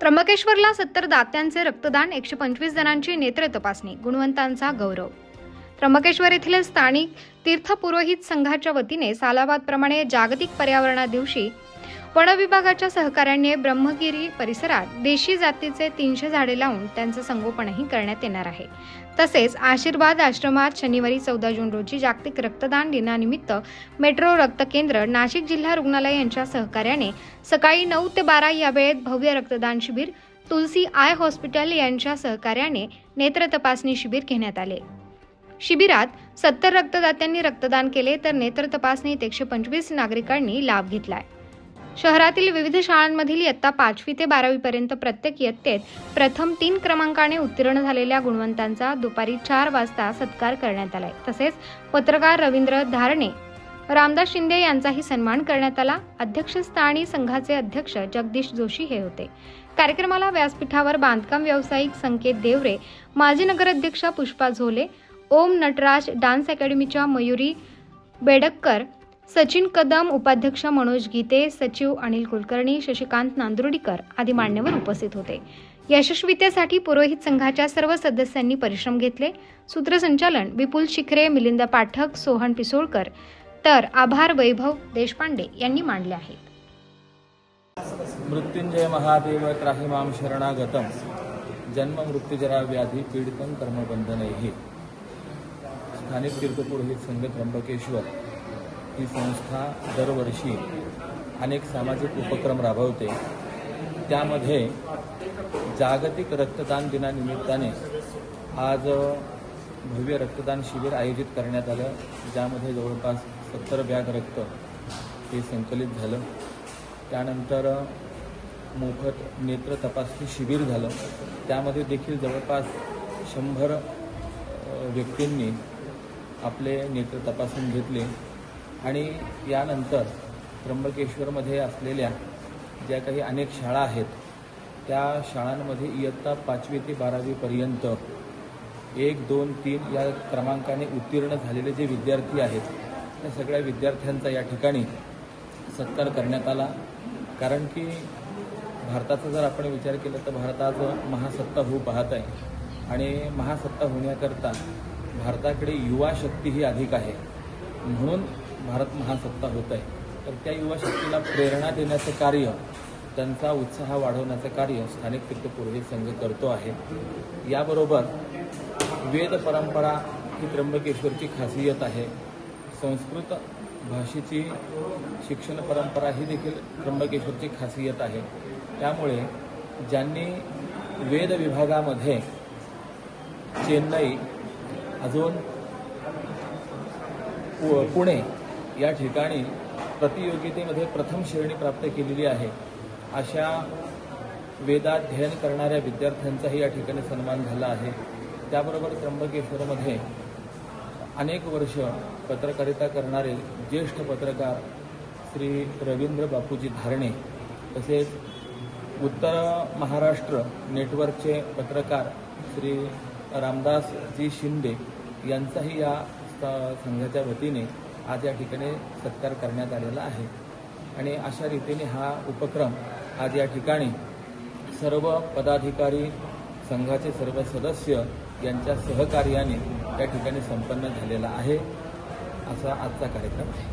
त्र्यंबकेश्वरला सत्तर दात्यांचे रक्तदान एकशे पंचवीस जणांची नेत्र तपासणी गुणवंतांचा गौरव. त्र्यंबकेश्वर येथील स्थानिक तीर्थपुरोहित संघाच्या वतीने सालाबादप्रमाणे जागतिक पर्यावरणा दिवशी वन विभागाच्या सहकार्याने ब्रह्मगिरी परिसरात देशी जातीचे तीनशे झाडे लावून त्यांचं संगोपनही करण्यात येणार आहे. तसेच आशीर्वाद आश्रमात शनिवारी चौदा जून रोजी जागतिक रक्तदान दिनानिमित्त मेट्रो रक्त केंद्र नाशिक जिल्हा रुग्णालय यांच्या सहकार्याने सकाळी नऊ ते बारा या वेळेत भव्य रक्तदान शिबिर तुलसी आय हॉस्पिटल यांच्या सहकार्याने नेत्र तपासणी शिबिर घेण्यात आले. शिबिरात सत्तर रक्तदात्यांनी रक्तदान केले तर नेत्र तपासणीत एकशे पंचवीस नागरिकांनी लाभ घेतलाय. शहरातील विविध शाळांमधील इयत्ता पाचवी ते बारावीपर्यंत प्रत्येक इयत्तेत प्रथम तीन क्रमांकाने उत्तीर्ण झालेल्या गुणवंतांचा दुपारी चार वाजता सत्कार करण्यात आलाय. तसेच पत्रकार रवींद्र धारणे रामदास शिंदे यांचाही सन्मान करण्यात आला. अध्यक्षस्थानी संघाचे अध्यक्ष जगदीश जोशी हे होते. कार्यक्रमाला व्यासपीठावर बांधकाम व्यावसायिक संकेत देवरे माजी नगराध्यक्षा पुष्पा झोले ओम नटराज डान्स अकॅडमीच्या मयुरी बेडक्कर सचिन कदम उपाध्यक्ष मनोज गीते सचिव अनिल कुलकर्णी शशिकांत नांदुर्डीकर आदी मान्यवर उपस्थित होते. यशस्वीतेसाठी पुरोहित संघाच्या सर्व सदस्यांनी परिश्रम घेतले. सूत्रसंचालन विपुल शिखरे मिलिंद पाठक सोहन पिसोळकर. तर आभार वैभव देशपांडे यांनी मांडले आहेत. मृत्युंजय महादेव त्राहिमाम शरणागतम. जन्म मृत्यूजरा व्याधी पीडितं कर्मबंधनैः स्थानिक तीर्थपुरोहित संघ त्र्यंबकेश्वर. ही संस्था दरवर्षी अनेक सामाजिक उपक्रम राबवते. त्यामध्ये जागतिक रक्तदान दिनानिमित्ताने आज भव्य रक्तदान शिबिर आयोजित करण्यात आलं ज्यामध्ये जवळपास सत्तर बॅग रक्त हे संकलित झालं. त्यानंतर मोफत नेत्र तपासणी शिबिर झालं. त्यामध्ये देखील जवळपास शंभर व्यक्तींनी आपले नेत्र तपासून घेतले. आणि यानंतर त्र्यंबकेश्वरमध्ये असलेल्या ज्या काही अनेक शाळा आहेत त्या शाळांमध्ये इयत्ता पाचवी ते बारावीपर्यंत एक दोन तीन या क्रमांकाने उत्तीर्ण झालेले जे विद्यार्थी आहेत त्या सगळ्या विद्यार्थ्यांचा या ठिकाणी सत्कार करण्यात आला. कारण की भारताचा जर आपण विचार केला तर भारत आज महासत्ता होऊ पाहत आहे. आणि महासत्ता होण्याकरता भारताकडे युवा शक्ती ही अधिक आहे. म्हणून भारत महासत्ता होत आहे. तर त्या युवा शक्तीला प्रेरणा देण्याचं कार्य त्यांचा उत्साह वाढवण्याचं कार्य स्थानिक तीर्थपूर्वी संघ करतो आहे. याबरोबर वेद परंपरा ही त्र्यंबकेश्वरची खासियत आहे. संस्कृत भाषेची शिक्षण परंपरा ही देखील त्र्यंबकेश्वरची खासियत आहे. त्यामुळे ज्यांनी वेद विभागामध्ये चेन्नई अजून पु- पुणे या ठिकाणी प्रतियोगितेमध्ये प्रथम श्रेणी प्राप्त केलेली आहे. अशा वेदाध्ययन करणाऱ्या विद्यार्थ्यांचाही या ठिकाणी सन्मान झाला आहे. त्याबरोबर त्र्यंबकेश्वरमध्ये अनेक वर्ष पत्रकारिता करणारे ज्येष्ठ पत्रकार श्री रवींद्र बापूजी धारणे तसेच उत्तर महाराष्ट्र नेटवर्कचे पत्रकार श्री रामदासजी शिंदे यांचाही या संघाच्या वतीने आज या ठिकाणी सत्कार करण्यात आलेला आहे. आणि अशा रीतीने हा उपक्रम आज या ठिकाणी सर्व पदाधिकारी संघाचे सर्व सदस्य यांच्या सहकार्याने या ठिकाणी संपन्न झालेला आहे. असा आजचा कार्यक्रम आहे.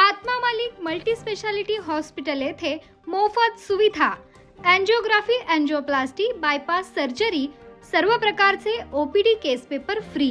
आत्मा मालिक मल्टी स्पेशालिटी हॉस्पिटल येथे मोफत सुविधा अँजिओग्राफी अँजिओप्लास्टी बायपास सर्जरी सर्व प्रकारचे OPD case paper free.